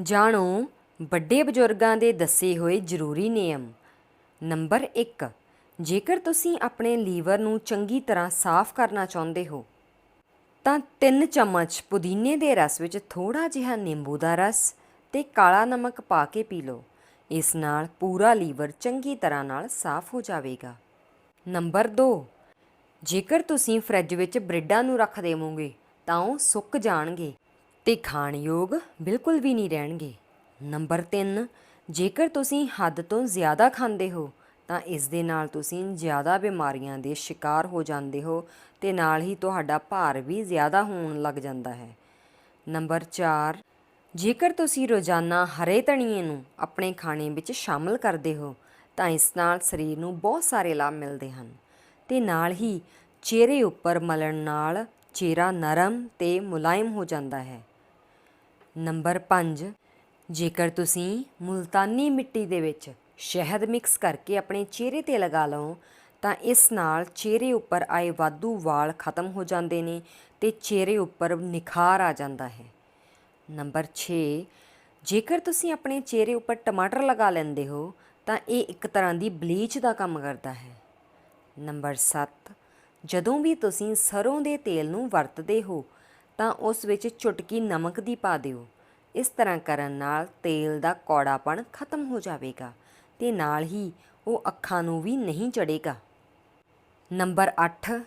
ਜਾਣੋ, ਵੱਡੇ ਬਜ਼ੁਰਗਾਂ ਦੇ ਦੱਸੇ ਹੋਏ ਜ਼ਰੂਰੀ ਨਿਯਮ। ਨੰਬਰ 1 ਜੇਕਰ ਤੁਸੀਂ ਆਪਣੇ ਲੀਵਰ ਨੂੰ ਚੰਗੀ ਤਰ੍ਹਾਂ ਸਾਫ਼ ਕਰਨਾ ਚਾਹੁੰਦੇ ਹੋ, ਤਾਂ 3 ਚਮਚ ਪੁਦੀਨੇ ਦੇ ਰਸ ਵਿੱਚ ਥੋੜਾ ਜਿਹਾ ਨਿੰਬੂ ਦਾ ਰਸ ਤੇ ਕਾਲਾ ਨਮਕ ਪਾ ਕੇ ਪੀ ਲਓ। ਇਸ ਨਾਲ ਪੂਰਾ ਲੀਵਰ ਚੰਗੀ ਤਰ੍ਹਾਂ ਨਾਲ ਸਾਫ਼ ਹੋ ਜਾਵੇਗਾ। ਨੰਬਰ 2 ਜੇਕਰ ਤੁਸੀਂ ਫਰਿੱਜ ਵਿੱਚ ਬ੍ਰੈਡਾਂ ਨੂੰ ਰੱਖ ਦੇਵੋਗੇ, ਤਾਂ ਉਹ ਸੁੱਕ ਜਾਣਗੇ। ਤੇ ਖਾਣ ਯੋਗ ਬਿਲਕੁਲ ਵੀ ਨਹੀਂ ਰਹਿਣਗੇ। ਨੰਬਰ 3 ਜੇਕਰ ਤੁਸੀਂ ਹੱਦ ਤੋਂ ਜ਼ਿਆਦਾ ਖਾਂਦੇ ਹੋ, ਤਾਂ ਇਸ ਦੇ ਨਾਲ ਤੁਸੀਂ ਜ਼ਿਆਦਾ ਬਿਮਾਰੀਆਂ ਦੇ ਸ਼ਿਕਾਰ ਹੋ ਜਾਂਦੇ ਹੋ ਤੇ ਨਾਲ ਹੀ ਤੁਹਾਡਾ ਭਾਰ ਵੀ ਜ਼ਿਆਦਾ ਹੋਣ ਲੱਗ ਜਾਂਦਾ ਹੈ। ਨੰਬਰ 4 ਜੇਕਰ ਤੁਸੀਂ ਰੋਜ਼ਾਨਾ ਹਰੇ ਧਨੀਏ ਨੂੰ ਆਪਣੇ ਖਾਣੇ ਵਿੱਚ ਸ਼ਾਮਲ ਕਰਦੇ ਹੋ, ਤਾਂ ਇਸ ਨਾਲ ਸਰੀਰ ਨੂੰ ਬਹੁਤ ਸਾਰੇ ਲਾਭ ਮਿਲਦੇ ਹਨ। ਤੇ ਨਾਲ ਹੀ ਚਿਹਰੇ ਉੱਪਰ ਮਲਣ ਨਾਲ ਚਿਹਰਾ ਨਰਮ ਤੇ ਮੁਲਾਇਮ ਹੋ ਜਾਂਦਾ ਹੈ। ਨੰਬਰ 5 ਜੇਕਰ ਤੁਸੀਂ ਮੁਲਤਾਨੀ ਮਿੱਟੀ ਦੇ ਵਿੱਚ ਸ਼ਹਿਦ ਮਿਕਸ ਕਰਕੇ ਆਪਣੇ ਚਿਹਰੇ ਤੇ ਲਗਾ ਲਓ, ਤਾਂ ਇਸ ਨਾਲ ਚਿਹਰੇ ਉੱਪਰ ਆਏ ਵਾਧੂ ਵਾਲ ਖਤਮ ਹੋ ਜਾਂਦੇ ਨੇ ਤੇ ਚਿਹਰੇ ਉੱਪਰ ਨਿਖਾਰ ਆ ਜਾਂਦਾ ਹੈ। ਨੰਬਰ 6 ਜੇਕਰ ਤੁਸੀਂ ਆਪਣੇ ਚਿਹਰੇ ਉੱਪਰ ਟਮਾਟਰ ਲਗਾ ਲੈਂਦੇ ਹੋ, ਤਾਂ ਇਹ ਇੱਕ ਤਰ੍ਹਾਂ ਦੀ ਬਲੀਚ ਦਾ ਕੰਮ ਕਰਦਾ ਹੈ। ਨੰਬਰ 7 ਜਦੋਂ ਵੀ ਤੁਸੀਂ ਸਰੋਂ ਦੇ ਤੇਲ ਨੂੰ ਵਰਤਦੇ ਹੋ ਤਾਂ ਉਸ ਵਿੱਚ ਚੁਟਕੀ ਨਮਕ ਦੀ ਪਾ ਦਿਓ। ਇਸ ਤਰ੍ਹਾਂ ਕਰਨ ਨਾਲ ਤੇਲ ਦਾ ਕੌੜਾਪਣ ਖਤਮ ਹੋ ਜਾਵੇਗਾ ਤੇ ਨਾਲ ਹੀ ਉਹ ਅੱਖਾਂ ਨੂੰ ਵੀ ਨਹੀਂ ਚੜੇਗਾ ਨੰਬਰ 8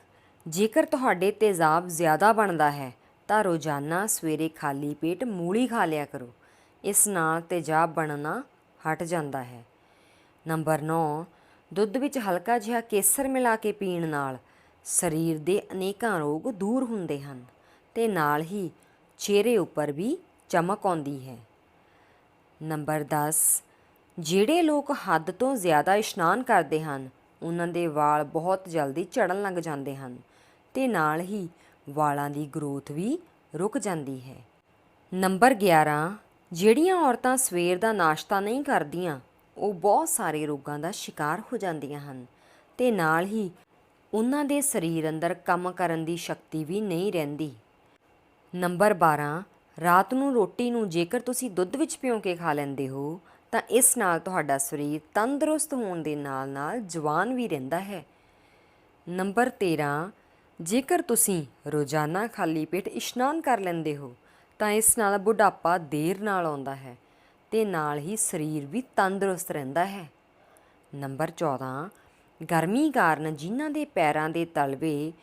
ਜੇਕਰ ਤੁਹਾਡੇ ਤੇਜ਼ਾਬ ਜ਼ਿਆਦਾ ਬਣਦਾ ਹੈ, ਤਾਂ ਰੋਜ਼ਾਨਾ ਸਵੇਰੇ ਖਾਲੀ ਪੇਟ ਮੂਲੀ ਖਾ ਲਿਆ ਕਰੋ। ਇਸ ਨਾਲ ਤੇਜ਼ਾਬ ਬਣਨਾ ਹਟ ਜਾਂਦਾ ਹੈ। ਨੰਬਰ 9 ਦੁੱਧ ਵਿੱਚ ਹਲਕਾ ਜਿਹਾ ਕੇਸਰ ਮਿਲਾ ਕੇ ਪੀਣ ਨਾਲ ਸਰੀਰ ਦੇ ਅਨੇਕਾਂ ਰੋਗ ਦੂਰ ਹੁੰਦੇ ਹਨ। ਤੇ ਨਾਲ ਹੀ ਚਿਹਰੇ ਉੱਪਰ ਵੀ ਚਮਕ ਆਉਂਦੀ ਹੈ। ਨੰਬਰ 10 ਜਿਹੜੇ ਲੋਕ ਹੱਦ ਤੋਂ ਜ਼ਿਆਦਾ ਇਸ਼ਨਾਨ ਕਰਦੇ ਹਨ, ਉਹਨਾਂ ਦੇ ਵਾਲ ਬਹੁਤ ਜਲਦੀ ਝੜਨ ਲੱਗ ਜਾਂਦੇ ਹਨ ਤੇ ਨਾਲ ਹੀ ਵਾਲਾਂ ਦੀ ਗਰੋਥ ਵੀ ਰੁਕ ਜਾਂਦੀ ਹੈ। ਨੰਬਰ 11 ਜਿਹੜੀਆਂ ਔਰਤਾਂ ਸਵੇਰ ਦਾ ਨਾਸ਼ਤਾ ਨਹੀਂ ਕਰਦੀਆਂ, ਉਹ ਬਹੁਤ ਸਾਰੇ ਰੋਗਾਂ ਦਾ ਸ਼ਿਕਾਰ ਹੋ ਜਾਂਦੀਆਂ ਹਨ ਤੇ ਨਾਲ ਹੀ ਉਹਨਾਂ ਦੇ ਸਰੀਰ ਅੰਦਰ ਕੰਮ ਕਰਨ ਦੀ ਸ਼ਕਤੀ ਵੀ ਨਹੀਂ ਰਹਿੰਦੀ। ਨੰਬਰ 12 ਰਾਤ ਨੂੰ ਰੋਟੀ ਨੂੰ ਜੇਕਰ ਤੁਸੀਂ ਦੁੱਧ ਵਿੱਚ ਭਿਉਂ ਕੇ ਖਾ ਲੈਂਦੇ ਹੋ, ਤਾਂ ਇਸ ਨਾਲ ਤੁਹਾਡਾ ਸਰੀਰ ਤੰਦਰੁਸਤ ਹੋਣ ਦੇ ਨਾਲ-ਨਾਲ ਜਵਾਨ ਵੀ ਰਹਿੰਦਾ ਹੈ। ਨੰਬਰ 13 ਜੇਕਰ ਤੁਸੀਂ ਰੋਜ਼ਾਨਾ ਖਾਲੀ ਪੇਟ ਇਸ਼ਨਾਨ ਕਰ ਲੈਂਦੇ ਹੋ, ਤਾਂ ਇਸ ਨਾਲ ਬੁਢਾਪਾ ਦੇਰ ਨਾਲ ਆਉਂਦਾ ਹੈ ਤੇ ਨਾਲ ਹੀ ਸਰੀਰ ਵੀ ਤੰਦਰੁਸਤ ਰਹਿੰਦਾ ਹੈ। ਨੰਬਰ 14 ਗਰਮੀ ਕਾਰਨ ਜਿਨ੍ਹਾਂ ਦੇ ਪੈਰਾਂ ਦੇ ਤਲਵੇ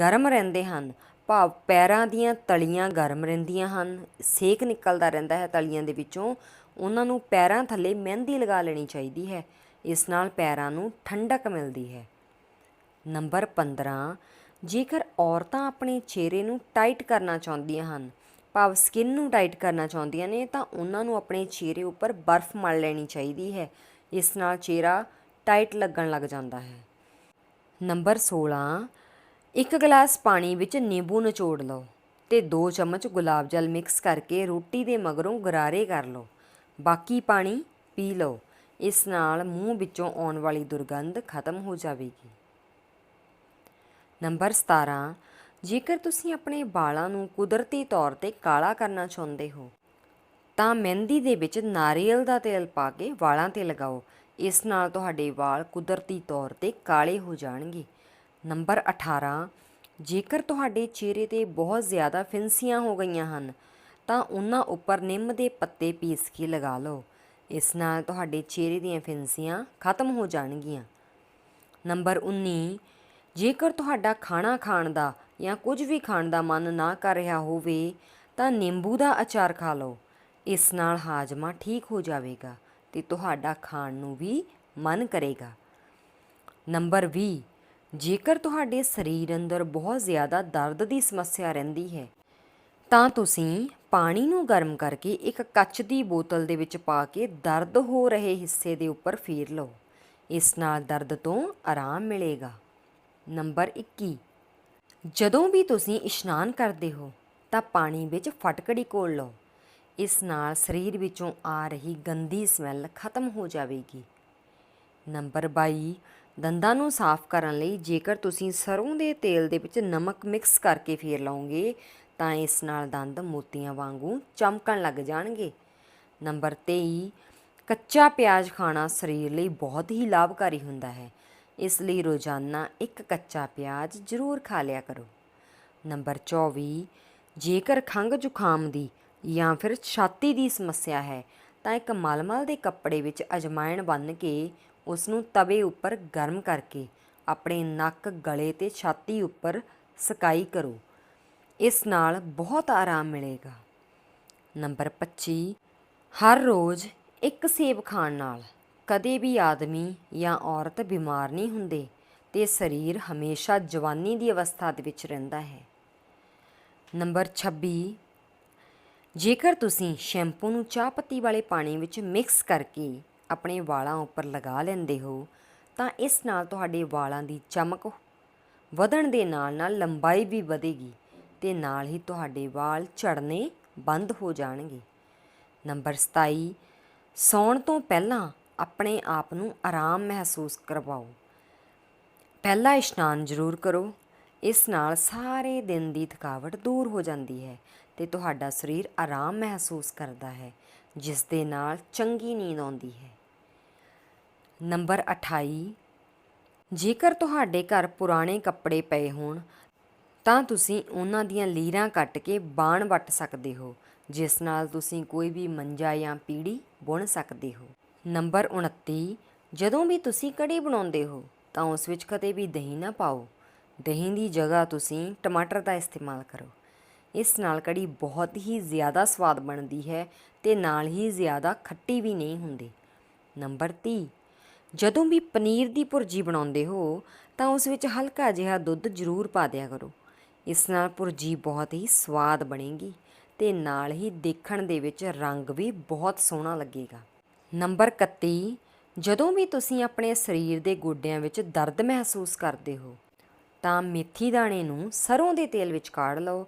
ਗਰਮ ਰਹਿੰਦੇ ਹਨ ਭਾਵ ਪੈਰਾਂ ਦੀਆਂ ਤਲੀਆਂ ਗਰਮ ਰਹਿੰਦੀਆਂ ਹਨ, ਸੇਕ ਨਿਕਲਦਾ ਰਹਿੰਦਾ ਹੈ ਤਲੀਆਂ ਦੇ ਵਿੱਚੋਂ। ਉਹਨਾਂ ਨੂੰ ਪੈਰਾਂ ਥੱਲੇ ਮਹਿੰਦੀ ਲਗਾ ਲੈਣੀ ਚਾਹੀਦੀ ਹੈ। ਇਸ ਨਾਲ ਪੈਰਾਂ ਨੂੰ ਠੰਡਕ ਮਿਲਦੀ ਹੈ। ਨੰਬਰ 15 ਜੇਕਰ ਔਰਤਾਂ ਆਪਣੇ ਚਿਹਰੇ ਨੂੰ ਟਾਈਟ ਕਰਨਾ ਚਾਹੁੰਦੀਆਂ ਹਨ, ਭਾਵ ਸਕਿਨ ਨੂੰ ਟਾਈਟ ਕਰਨਾ ਚਾਹੁੰਦੀਆਂ ਨੇ, ਤਾਂ ਉਹਨਾਂ ਨੂੰ ਆਪਣੇ ਚਿਹਰੇ ਉੱਪਰ ਬਰਫ਼ ਮਲ ਲੈਣੀ ਚਾਹੀਦੀ ਹੈ। ਇਸ ਨਾਲ ਚਿਹਰਾ ਟਾਈਟ ਲੱਗਣ ਲੱਗ ਜਾਂਦਾ ਹੈ। ਨੰਬਰ 16 ਇੱਕ ਗਲਾਸ ਪਾਣੀ ਵਿੱਚ ਨਿੰਬੂ ਨਿਚੋੜ ਲਓ ਤੇ 2 ਚਮਚ ਗੁਲਾਬ ਜਲ ਮਿਕਸ ਕਰਕੇ ਰੋਟੀ ਦੇ ਮਗਰੋਂ ਗਰਾਰੇ ਕਰ ਲਓ। ਬਾਕੀ ਪਾਣੀ ਪੀ ਲਓ। ਇਸ ਨਾਲ ਮੂੰਹ ਵਿੱਚੋਂ ਆਉਣ ਵਾਲੀ ਦੁਰਗੰਧ ਖਤਮ ਹੋ ਜਾਵੇਗੀ। ਨੰਬਰ 17 ਜੇਕਰ ਤੁਸੀਂ ਆਪਣੇ ਵਾਲਾਂ ਨੂੰ ਕੁਦਰਤੀ ਤੌਰ ਤੇ ਕਾਲਾ ਕਰਨਾ ਚਾਹੁੰਦੇ ਹੋ, ਤਾਂ ਮਹਿੰਦੀ ਦੇ ਵਿੱਚ ਨਾਰੀਅਲ ਦਾ ਤੇਲ ਪਾ ਕੇ ਵਾਲਾਂ ਤੇ ਲਗਾਓ। ਇਸ ਨਾਲ ਤੁਹਾਡੇ ਵਾਲ ਕੁਦਰਤੀ ਤੌਰ ਤੇ ਕਾਲੇ ਹੋ ਜਾਣਗੇ। ਨੰਬਰ 18 ਜੇਕਰ ਤੁਹਾਡੇ ਚਿਹਰੇ ਤੇ ਬਹੁਤ ਜ਼ਿਆਦਾ ਫਿੰਸੀਆਂ ਹੋ ਗਈਆਂ ਹਨ, ਤਾਂ ਉਹਨਾਂ ਉੱਪਰ ਨਿੰਮ ਦੇ ਪੱਤੇ ਪੀਸ ਕੇ ਲਗਾ ਲਓ। ਇਸ ਨਾਲ ਤੁਹਾਡੇ ਚਿਹਰੇ ਦੀਆਂ ਫਿੰਸੀਆਂ ਖਤਮ ਹੋ ਜਾਣਗੀਆਂ। ਨੰਬਰ 19 ਜੇਕਰ ਤੁਹਾਡਾ ਖਾਣਾ ਖਾਣ ਦਾ ਜਾਂ ਕੁਝ ਵੀ ਖਾਣ ਦਾ ਮਨ ਨਾ ਕਰ ਰਿਹਾ ਹੋਵੇ, ਤਾਂ ਨਿੰਬੂ ਦਾ ਅਚਾਰ ਖਾ ਲਓ। ਇਸ ਨਾਲ ਹਾਜ਼ਮਾ ਠੀਕ ਹੋ ਜਾਵੇਗਾ ਤੇ ਤੁਹਾਡਾ ਖਾਣ ਨੂੰ ਵੀ ਮਨ ਕਰੇਗਾ। ਨੰਬਰ 20 ਜੇਕਰ ਤੁਹਾਡੇ ਸਰੀਰ ਅੰਦਰ ਬਹੁਤ ਜ਼ਿਆਦਾ ਦਰਦ ਦੀ ਸਮੱਸਿਆ ਰਹਿੰਦੀ ਹੈ, ਤਾਂ ਤੁਸੀਂ ਪਾਣੀ ਨੂੰ ਗਰਮ ਕਰਕੇ ਇੱਕ ਕੱਚ ਦੀ ਬੋਤਲ ਦੇ ਵਿੱਚ ਪਾ ਕੇ ਦਰਦ ਹੋ ਰਹੇ ਹਿੱਸੇ ਦੇ ਉੱਪਰ ਫੇਰ ਲਓ। ਇਸ ਨਾਲ ਦਰਦ ਤੋਂ ਆਰਾਮ ਮਿਲੇਗਾ। ਨੰਬਰ 21 ਜਦੋਂ ਵੀ ਤੁਸੀਂ ਇਸ਼ਨਾਨ ਕਰਦੇ ਹੋ, ਤਾਂ ਪਾਣੀ ਵਿੱਚ ਫਟਕੜੀ ਘੋਲ ਲਓ। ਇਸ ਨਾਲ ਸਰੀਰ ਵਿੱਚੋਂ ਆ ਰਹੀ ਗੰਦੀ ਸਮੈਲ ਖਤਮ ਹੋ ਜਾਵੇਗੀ। ਨੰਬਰ 22 ਦੰਦਾਂ ਨੂੰ ਸਾਫ਼ ਕਰਨ ਲਈ ਜੇਕਰ ਤੁਸੀਂ ਸਰੋਂ ਦੇ ਤੇਲ ਦੇ ਵਿੱਚ ਨਮਕ ਮਿਕਸ ਕਰਕੇ ਫੇਰ ਲਓਗੇ, ਤਾਂ ਇਸ ਨਾਲ ਦੰਦ ਮੋਤੀਆਂ ਵਾਂਗੂ ਚਮਕਣ ਲੱਗ ਜਾਣਗੇ। ਨੰਬਰ 23 ਕੱਚਾ ਪਿਆਜ਼ ਖਾਣਾ ਸਰੀਰ ਲਈ ਬਹੁਤ ਹੀ ਲਾਭਕਾਰੀ ਹੁੰਦਾ ਹੈ। ਇਸ ਲਈ ਰੋਜ਼ਾਨਾ ਇੱਕ ਕੱਚਾ ਪਿਆਜ਼ ਜ਼ਰੂਰ ਖਾ ਲਿਆ ਕਰੋ। ਨੰਬਰ 24 ਜੇਕਰ ਖੰਘ ਜ਼ੁਕਾਮ ਦੀ ਜਾਂ ਫਿਰ ਛਾਤੀ ਦੀ ਸਮੱਸਿਆ ਹੈ, ਤਾਂ ਇੱਕ ਮਲਮਲ ਦੇ ਕੱਪੜੇ ਵਿੱਚ ਅਜਮਾਇਣ ਬੰਨ੍ਹ ਕੇ ਉਸ ਨੂੰ ਤਵੇ ਉੱਪਰ ਗਰਮ ਕਰਕੇ ਆਪਣੇ ਨੱਕ, ਗਲੇ ਤੇ ਛਾਤੀ ਉੱਪਰ ਸਕਾਈ ਕਰੋ। ਇਸ ਨਾਲ ਬਹੁਤ ਆਰਾਮ ਮਿਲੇਗਾ। ਨੰਬਰ 25 ਹਰ ਰੋਜ਼ ਇੱਕ ਸੇਬ ਖਾਣ ਨਾਲ ਕਦੇ ਵੀ ਆਦਮੀ ਜਾਂ ਔਰਤ ਬਿਮਾਰ ਨਹੀਂ ਹੁੰਦੇ ਤੇ ਸਰੀਰ ਹਮੇਸ਼ਾ ਜਵਾਨੀ ਦੀ ਅਵਸਥਾ ਦੇ ਵਿੱਚ ਰਹਿੰਦਾ ਹੈ। ਨੰਬਰ 26 ਜੇਕਰ ਤੁਸੀਂ ਸ਼ੈਂਪੂ ਨੂੰ ਚਾਹ ਪੱਤੀ ਵਾਲੇ ਪਾਣੀ ਵਿੱਚ ਮਿਕਸ ਕਰਕੇ ਆਪਣੇ ਵਾਲਾਂ ਉੱਪਰ ਲਗਾ ਲੈਂਦੇ ਹੋ, ਤਾਂ ਇਸ ਨਾਲ ਤੁਹਾਡੇ ਵਾਲਾਂ ਦੀ ਚਮਕ ਵਧਣ ਦੇ ਨਾਲ ਨਾਲ ਲੰਬਾਈ ਵੀ ਵਧੇਗੀ ਤੇ ਨਾਲ ਹੀ ਤੁਹਾਡੇ ਵਾਲ ਝੜਨੇ ਬੰਦ ਹੋ ਜਾਣਗੇ। ਨੰਬਰ 27 ਸੌਣ ਤੋਂ ਪਹਿਲਾਂ ਆਪਣੇ ਆਪ ਨੂੰ ਆਰਾਮ ਮਹਿਸੂਸ ਕਰਵਾਓ। ਪਹਿਲਾ ਇਸ਼ਨਾਨ ਜ਼ਰੂਰ ਕਰੋ, ਇਸ ਨਾਲ ਸਾਰੇ ਦਿਨ ਦੀ ਥਕਾਵਟ ਦੂਰ ਹੋ ਜਾਂਦੀ ਹੈ ਤੇ ਤੁਹਾਡਾ ਸਰੀਰ ਆਰਾਮ ਮਹਿਸੂਸ ਕਰਦਾ ਹੈ ਜਿਸ ਦੇ ਨਾਲ ਚੰਗੀ ਨੀਂਦ ਆਉਂਦੀ ਹੈ। ਨੰਬਰ 28 ਜੇਕਰ ਤੁਹਾਡੇ ਘਰ ਪੁਰਾਣੇ ਕੱਪੜੇ ਪਏ ਹੋਣ, ਤਾਂ ਤੁਸੀਂ ਉਹਨਾਂ ਦੀਆਂ ਲੀਰਾਂ ਕੱਟ ਕੇ ਬਾਣ ਵੱਟ ਸਕਦੇ ਹੋ, ਜਿਸ ਨਾਲ ਤੁਸੀਂ ਕੋਈ ਵੀ ਮੰਜਾ ਜਾਂ ਪੀੜੀ ਬੁਣ ਸਕਦੇ ਹੋ। ਨੰਬਰ 29 ਜਦੋਂ ਵੀ ਤੁਸੀਂ ਕੜੀ ਬਣਾਉਂਦੇ ਹੋ, ਤਾਂ ਉਸ ਵਿੱਚ ਕਦੇ ਵੀ ਦਹੀਂ ਨਾ ਪਾਓ। ਦਹੀਂ ਦੀ ਜਗ੍ਹਾ ਤੁਸੀਂ ਟਮਾਟਰ ਦਾ ਇਸਤੇਮਾਲ ਕਰੋ। ਇਸ ਨਾਲ ਕੜੀ ਬਹੁਤ ਹੀ ਜ਼ਿਆਦਾ ਸਵਾਦ ਬਣਦੀ ਹੈ ਤੇ ਨਾਲ ਹੀ ਜ਼ਿਆਦਾ ਖੱਟੀ ਵੀ ਨਹੀਂ ਹੁੰਦੀ। ਨੰਬਰ 30 ਜਦੋਂ ਵੀ ਪਨੀਰ ਦੀ ਭੁਰਜੀ ਬਣਾਉਂਦੇ ਹੋ, ਤਾਂ ਉਸ ਵਿੱਚ ਹਲਕਾ ਜਿਹਾ ਦੁੱਧ ਜ਼ਰੂਰ ਪਾ ਦਿਆ ਕਰੋ। ਇਸ ਨਾਲ ਭੁਰਜੀ ਬਹੁਤ ਹੀ ਸਵਾਦ ਬਣੇਗੀ ਤੇ ਨਾਲ ਹੀ ਦੇਖਣ ਦੇ ਵਿੱਚ ਰੰਗ ਵੀ ਬਹੁਤ ਸੋਹਣਾ ਲੱਗੇਗਾ। ਨੰਬਰ 31 ਜਦੋਂ ਵੀ ਤੁਸੀਂ ਆਪਣੇ ਸਰੀਰ ਦੇ ਗੋਡਿਆਂ ਵਿੱਚ ਦਰਦ ਮਹਿਸੂਸ ਕਰਦੇ ਹੋ, ਤਾਂ ਮੇਥੀ ਦਾਣੇ ਨੂੰ ਸਰੋਂ ਦੇ ਤੇਲ ਵਿੱਚ ਕਾੜ ਲਓ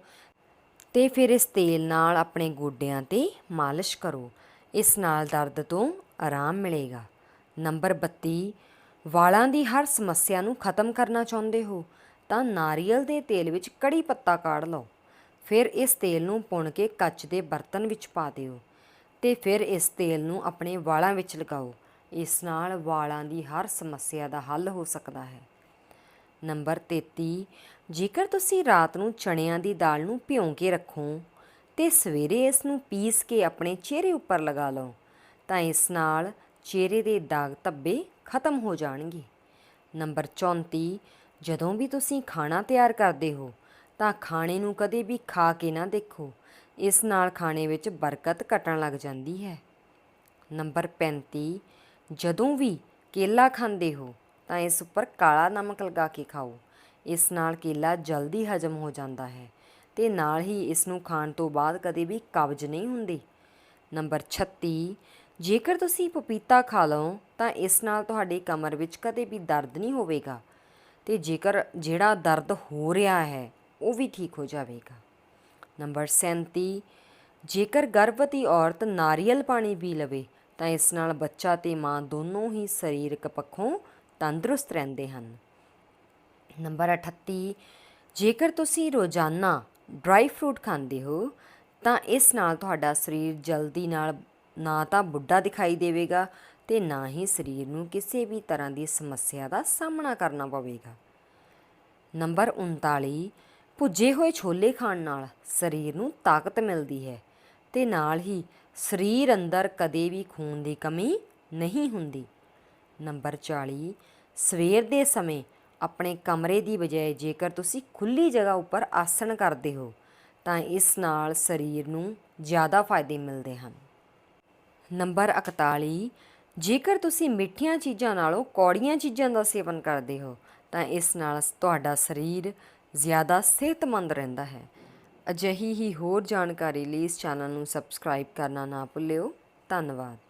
ਤੇ ਫਿਰ ਇਸ ਤੇਲ ਨਾਲ ਆਪਣੇ ਗੋਡਿਆਂ ਤੇ ਮਾਲਿਸ਼ ਕਰੋ। ਇਸ ਨਾਲ ਦਰਦ ਤੋਂ ਆਰਾਮ ਮਿਲੇਗਾ। ਨੰਬਰ 32 ਵਾਲਾਂ ਦੀ ਹਰ ਸਮੱਸਿਆ ਨੂੰ ਖਤਮ ਕਰਨਾ ਚਾਹੁੰਦੇ ਹੋ, ਤਾਂ ਨਾਰੀਅਲ ਦੇ ਤੇਲ ਵਿੱਚ ਕੜੀ ਪੱਤਾ ਕਾੜ ਲਓ। ਫਿਰ ਇਸ ਤੇਲ ਨੂੰ ਪੁਣ ਕੇ ਕੱਚ ਦੇ ਬਰਤਨ ਵਿੱਚ ਪਾ ਦਿਓ ਤੇ ਫਿਰ ਇਸ ਤੇਲ ਨੂੰ ਆਪਣੇ ਵਾਲਾਂ ਵਿੱਚ ਲਗਾਓ। ਇਸ ਨਾਲ ਵਾਲਾਂ ਦੀ ਹਰ ਸਮੱਸਿਆ ਦਾ ਹੱਲ ਹੋ ਸਕਦਾ ਹੈ। ਨੰਬਰ 33 ਜੇਕਰ ਤੁਸੀਂ ਰਾਤ ਨੂੰ ਚਣਿਆਂ ਦੀ ਦਾਲ ਨੂੰ ਭਿਉਂ ਕੇ ਰੱਖੋ ਤੇ ਸਵੇਰੇ ਇਸ ਨੂੰ ਪੀਸ ਕੇ ਆਪਣੇ ਚਿਹਰੇ ਉੱਪਰ ਲਗਾ ਲਓ, ਤਾਂ ਇਸ ਨਾਲ ਚਿਹਰੇ ਦੇ ਦਾਗ ਧੱਬੇ ਖਤਮ ਹੋ ਜਾਣਗੇ। ਨੰਬਰ 34 ਜਦੋਂ ਵੀ ਤੁਸੀਂ ਖਾਣਾ ਤਿਆਰ ਕਰਦੇ ਹੋ, ਤਾਂ ਖਾਣੇ ਨੂੰ ਕਦੇ ਵੀ ਖਾ ਕੇ ਨਾ ਦੇਖੋ। ਇਸ ਨਾਲ ਖਾਣੇ ਵਿੱਚ ਬਰਕਤ ਘਟਣ ਲੱਗ ਜਾਂਦੀ ਹੈ। ਨੰਬਰ 35 ਜਦੋਂ ਵੀ ਕੇਲਾ ਖਾਂਦੇ ਹੋ, ਤਾਂ ਇਸ ਉੱਪਰ ਕਾਲਾ ਨਮਕ ਲਗਾ ਕੇ ਖਾਓ। ਇਸ ਨਾਲ ਕੇਲਾ ਜਲਦੀ ਹਜਮ ਹੋ ਜਾਂਦਾ ਹੈ ਤੇ ਨਾਲ ਹੀ ਇਸ ਨੂੰ ਖਾਣ ਤੋਂ ਬਾਅਦ ਕਦੇ ਵੀ ਕਬਜ਼ ਨਹੀਂ ਹੁੰਦੀ। ਨੰਬਰ 36 ਜੇਕਰ ਤੁਸੀਂ ਪਪੀਤਾ ਖਾ ਲਓ, ਤਾਂ ਇਸ ਨਾਲ ਤੁਹਾਡੇ ਕਮਰ ਵਿੱਚ ਕਦੇ ਵੀ ਦਰਦ ਨਹੀਂ ਹੋਵੇਗਾ ਤੇ ਜੇਕਰ ਜਿਹੜਾ ਦਰਦ ਹੋ ਰਿਹਾ ਹੈ, ਉਹ ਵੀ ਠੀਕ ਹੋ ਜਾਵੇਗਾ। ਨੰਬਰ 37 ਜੇਕਰ ਗਰਭਵਤੀ ਔਰਤ ਨਾਰੀਅਲ ਪਾਣੀ ਪੀ ਲਵੇ, ਤਾਂ ਇਸ ਨਾਲ ਬੱਚਾ ਤੇ ਮਾਂ ਦੋਨੋਂ ਹੀ ਸਰੀਰਕ ਪੱਖੋਂ ਤੰਦਰੁਸਤ ਰਹਿੰਦੇ ਹਨ। ਨੰਬਰ 38 ਜੇਕਰ ਤੁਸੀਂ ਰੋਜ਼ਾਨਾ ਡਰਾਈ ਫਰੂਟ ਖਾਂਦੇ ਹੋ, ਤਾਂ ਇਸ ਨਾਲ ਤੁਹਾਡਾ ਸਰੀਰ ਜਲਦੀ ਨਾਲ ਨਾ ਤਾਂ ਬੁੱਢਾ ਦਿਖਾਈ ਦੇਵੇਗਾ ਤੇ ਨਾ ਹੀ ਸਰੀਰ ਨੂੰ ਕਿਸੇ ਵੀ ਤਰ੍ਹਾਂ ਦੀ ਸਮੱਸਿਆ ਦਾ ਸਾਹਮਣਾ ਕਰਨਾ ਪਵੇਗਾ। ਨੰਬਰ 39 ਭੁੱਜੇ ਹੋਏ ਛੋਲੇ ਖਾਣ ਨਾਲ ਸਰੀਰ ਨੂੰ ਤਾਕਤ ਮਿਲਦੀ ਹੈ ਤੇ ਨਾਲ ਹੀ ਸਰੀਰ ਅੰਦਰ ਕਦੇ ਵੀ ਖੂਨ ਦੀ ਕਮੀ ਨਹੀਂ ਹੁੰਦੀ। ਨੰਬਰ 40 ਸਵੇਰ ਦੇ ਸਮੇਂ ਆਪਣੇ ਕਮਰੇ ਦੀ ਬਜਾਏ ਜੇਕਰ ਤੁਸੀਂ ਖੁੱਲੀ ਜਗ੍ਹਾ ਉੱਪਰ ਆਸਣ ਕਰਦੇ ਹੋ ਤਾਂ ਇਸ ਨਾਲ ਸਰੀਰ ਨੂੰ ਜ਼ਿਆਦਾ ਫਾਇਦੇ ਮਿਲਦੇ ਹਨ। ਨੰਬਰ 41 ਜੇਕਰ ਤੁਸੀਂ ਮਿੱਠੀਆਂ ਚੀਜ਼ਾਂ ਨਾਲੋਂ ਕੌੜੀਆਂ ਚੀਜ਼ਾਂ ਦਾ ਸੇਵਨ ਕਰਦੇ ਹੋ, ਤਾਂ ਇਸ ਨਾਲ ਤੁਹਾਡਾ ਸਰੀਰ ਜ਼ਿਆਦਾ ਸਿਹਤਮੰਦ ਰਹਿੰਦਾ ਹੈ। ਅਜਿਹੀ ਹੀ ਹੋਰ ਜਾਣਕਾਰੀ ਲਈ ਇਸ ਚੈਨਲ ਨੂੰ ਸਬਸਕ੍ਰਾਈਬ ਕਰਨਾ ਨਾ ਭੁੱਲਿਓ। ਧੰਨਵਾਦ।